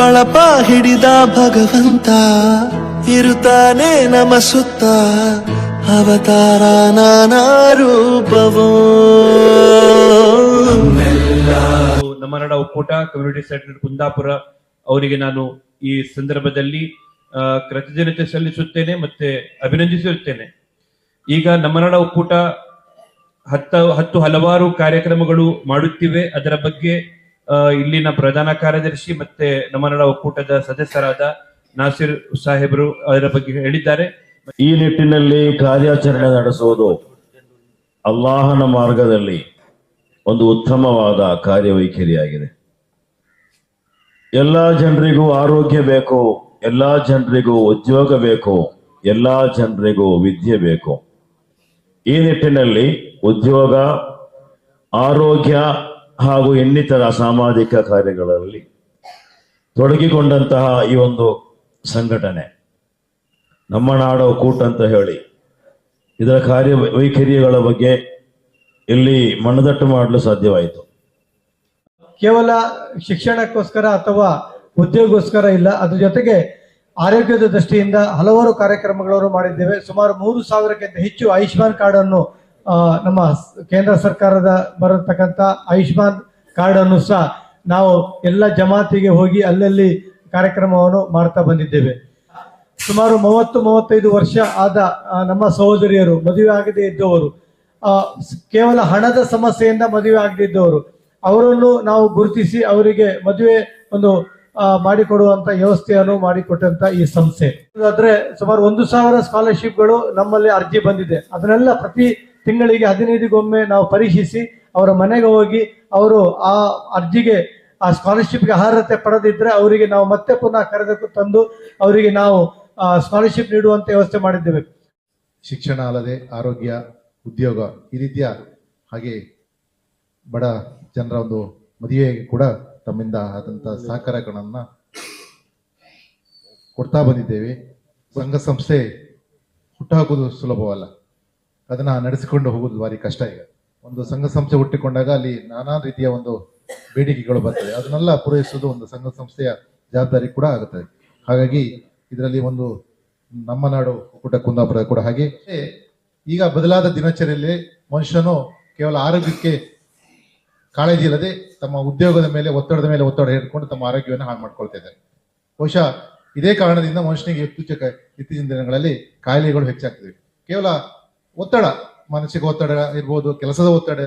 ಬಳಪ ಹಿಡಿದ ಭಗವಂತ ಇರುತ್ತಾನೆ ನಮ ಸುತ್ತ ಅವತಾರ ನಾನಾ ರೂಪವೋ. ನಮ್ಮ ನಾಡ ಒಕ್ಕೂಟ ಕಮ್ಯುನಿಟಿ ಸೆಂಟರ್ ಕುಂದಾಪುರ ಅವರಿಗೆ ನಾನು ಈ ಸಂದರ್ಭದಲ್ಲಿ ಕೃತಜ್ಞತೆ ಸಲ್ಲಿಸುತ್ತೇನೆ ಮತ್ತೆ ಅಭಿನಂದಿಸುತ್ತೇನೆ ಈಗ ನಮ್ಮ ನಾಡ ಒಕ್ಕೂಟ ಹತ್ತ ಹತ್ತು ಹಲವಾರು ಕಾರ್ಯಕ್ರಮಗಳು ಮಾಡುತ್ತಿವೆ. ಅದರ ಬಗ್ಗೆ ಇಲ್ಲಿನ ಪ್ರಧಾನ ಕಾರ್ಯದರ್ಶಿ ಮತ್ತೆ ನಮ್ಮ ನಾಡ ಒಕ್ಕೂಟದ ಸದಸ್ಯರಾದ ನಾಸಿರ್ ಸಾಹೇಬರು ಅದರ ಬಗ್ಗೆ ಹೇಳಿದ್ದಾರೆ. ಈ ನಿಟ್ಟಿನಲ್ಲಿ ಕಾರ್ಯಾಚರಣೆ ನಡೆಸುವುದು ಅಲ್ಲಾಹನ ಮಾರ್ಗದಲ್ಲಿ ಒಂದು ಉತ್ತಮವಾದ ಕಾರ್ಯವೈಖರಿಯಾಗಿದೆ ಎಲ್ಲ ಜನರಿಗೂ ಆರೋಗ್ಯ ಬೇಕು, ಎಲ್ಲ ಜನರಿಗೂ ಉದ್ಯೋಗ ಬೇಕು, ಎಲ್ಲ ಜನರಿಗೂ ವಿದ್ಯೆ ಬೇಕು. ಈ ನಿಟ್ಟಿನಲ್ಲಿ ಉದ್ಯೋಗ, ಆರೋಗ್ಯ ಹಾಗೂ ಇನ್ನಿತರ ಸಾಮಾಜಿಕ ಕಾರ್ಯಗಳಲ್ಲಿ ತೊಡಗಿಕೊಂಡಂತಹ ಈ ಒಂದು ಸಂಘಟನೆ. ನಮ್ಮ ನಾಡ ಕೂಟ ಅಂತ ಹೇಳಿ. ಇದರ ಕಾರ್ಯ ವೈಖರಿಗಳ ಬಗ್ಗೆ ಇಲ್ಲಿ ಮನದಟ್ಟು ಮಾಡಲು ಸಾಧ್ಯವಾಯಿತು. ಕೇವಲ ಶಿಕ್ಷಣಕ್ಕೋಸ್ಕರ ಅಥವಾ ಉದ್ಯೋಗಕ್ಕೋಸ್ಕರ ಇಲ್ಲ, ಅದ್ರ ಜೊತೆಗೆ ಆರೋಗ್ಯದ ದೃಷ್ಟಿಯಿಂದ ಹಲವಾರು ಕಾರ್ಯಕ್ರಮಗಳನ್ನು ಮಾಡಿದ್ದೇವೆ. ಸುಮಾರು ಮೂರು ಸಾವಿರಕ್ಕಿಂತ ಹೆಚ್ಚು ಆಯುಷ್ಮಾನ್ ಕಾರ್ಡ್ ಅನ್ನು ನಮ್ಮ ಕೇಂದ್ರ ಸರ್ಕಾರದ ಬರತಕ್ಕಂತ ಆಯುಷ್ಮಾನ್ ಕಾರ್ಡ್ ಅನ್ನು ಸಹ ನಾವು ಎಲ್ಲ ಜಮಾತಿಗೆ ಹೋಗಿ ಅಲ್ಲಲ್ಲಿ ಕಾರ್ಯಕ್ರಮವನ್ನು ಮಾಡ್ತಾ ಬಂದಿದ್ದೇವೆ. ಸುಮಾರು ಮೂವತ್ತು, ಮೂವತ್ತೈದು ವರ್ಷ ಆದ ನಮ್ಮ ಸಹೋದರಿಯರು ಮದುವೆ ಆಗದೇ ಇದ್ದವರು ಕೇವಲ ಹಣದ ಸಮಸ್ಯೆಯಿಂದ ಮದುವೆ ಆಗದೇ ಇದ್ದವರು, ಅವರನ್ನು ನಾವು ಗುರುತಿಸಿ ಅವರಿಗೆ ಮದುವೆ ಒಂದು ಮಾಡಿಕೊಡುವಂತ ವ್ಯವಸ್ಥೆಯನ್ನು ಮಾಡಿಕೊಟ್ಟಂತ ಈ ಸಂಸ್ಥೆ. ಆದ್ರೆ ಸುಮಾರು ಒಂದು ಸಾವಿರ ಸ್ಕಾಲರ್ಶಿಪ್ಗಳು ನಮ್ಮಲ್ಲಿ ಅರ್ಜಿ ಬಂದಿದೆ. ಅದನ್ನೆಲ್ಲ ಪ್ರತಿ ತಿಂಗಳಿಗೆ ಹದಿನೈದಿಗೊಮ್ಮೆ ನಾವು ಪರೀಕ್ಷಿಸಿ ಅವರ ಮನೆಗೆ ಹೋಗಿ ಅವರು ಆ ಅರ್ಜಿಗೆ, ಆ ಸ್ಕಾಲರ್ಶಿಪ್ಗೆ ಅರ್ಹತೆ ಪಡೆದಿದ್ದರೆ ಅವರಿಗೆ ನಾವು ಮತ್ತೆ ಪುನಃ ಕರೆದಕ್ಕೆ ತಂದು ಅವರಿಗೆ ನಾವು ಸ್ಕಾಲರ್ಶಿಪ್ ನೀಡುವಂತ ವ್ಯವಸ್ಥೆ ಮಾಡಿದ್ದೇವೆ. ಶಿಕ್ಷಣ ಅಲ್ಲದೆ ಆರೋಗ್ಯ, ಉದ್ಯೋಗ ಈ ರೀತಿಯ ಹಾಗೆ ಬಡ ಜನರ ಒಂದು ಮದುವೆಗೆ ಕೂಡ ತಮ್ಮಿಂದ ಆದಂಥ ಸಹಕಾರಗಳನ್ನು ಕೊಡ್ತಾ ಬಂದಿದ್ದೇವೆ. ಸಂಘ ಸಂಸ್ಥೆ ಹುಟ್ಟಾಕೋದು ಸುಲಭವಲ್ಲ. ಅದನ್ನ ನಡೆಸಿಕೊಂಡು ಹೋಗೋದು ಭಾರಿ ಕಷ್ಟ ಈಗ. ಒಂದು ಸಂಘ ಸಂಸ್ಥೆ ಹುಟ್ಟಿಕೊಂಡಾಗ ಅಲ್ಲಿ ನಾನಾ ರೀತಿಯ ಒಂದು ಬೇಡಿಕೆಗಳು ಬರ್ತವೆ ಅದನ್ನೆಲ್ಲ ಪೂರೈಸುವುದು ಒಂದು ಸಂಘ ಸಂಸ್ಥೆಯ ಜವಾಬ್ದಾರಿ ಕೂಡ ಆಗುತ್ತದೆ. ಹಾಗಾಗಿ ಇದರಲ್ಲಿ ಒಂದು ನಮ್ಮ ನಾಡು ಒಕ್ಕೂಟ ಕುಂದಾಪುರ ಕೂಡ ಹಾಗೆ. ಈಗ ಬದಲಾದ ದಿನಚರಿಯಲ್ಲಿ ಮನುಷ್ಯನು ಕೇವಲ ಆರೋಗ್ಯಕ್ಕೆ ಕಾಳಜಿ ಇಲ್ಲದೆ ತಮ್ಮ ಉದ್ಯೋಗದ ಮೇಲೆ, ಒತ್ತಡದ ಮೇಲೆ ಒತ್ತಡ ಹೇಳ್ಕೊಂಡು ತಮ್ಮ ಆರೋಗ್ಯವನ್ನು ಹಾಳು ಮಾಡ್ಕೊಳ್ತಾ ಇದ್ದಾರೆ. ಬಹುಶಃ ಇದೇ ಕಾರಣದಿಂದ ಮನುಷ್ಯನಿಗೆ ಇತ್ತೀಚೆಗೆ ಇತ್ತೀಚಿನ ದಿನಗಳಲ್ಲಿ ಕಾಯಿಲೆಗಳು ಹೆಚ್ಚಾಗ್ತವೆ. ಕೇವಲ ಒತ್ತಡ ಮಾನಸಿಕ ಒತ್ತಡ ಇರ್ಬೋದು ಕೆಲಸದ ಒತ್ತಡ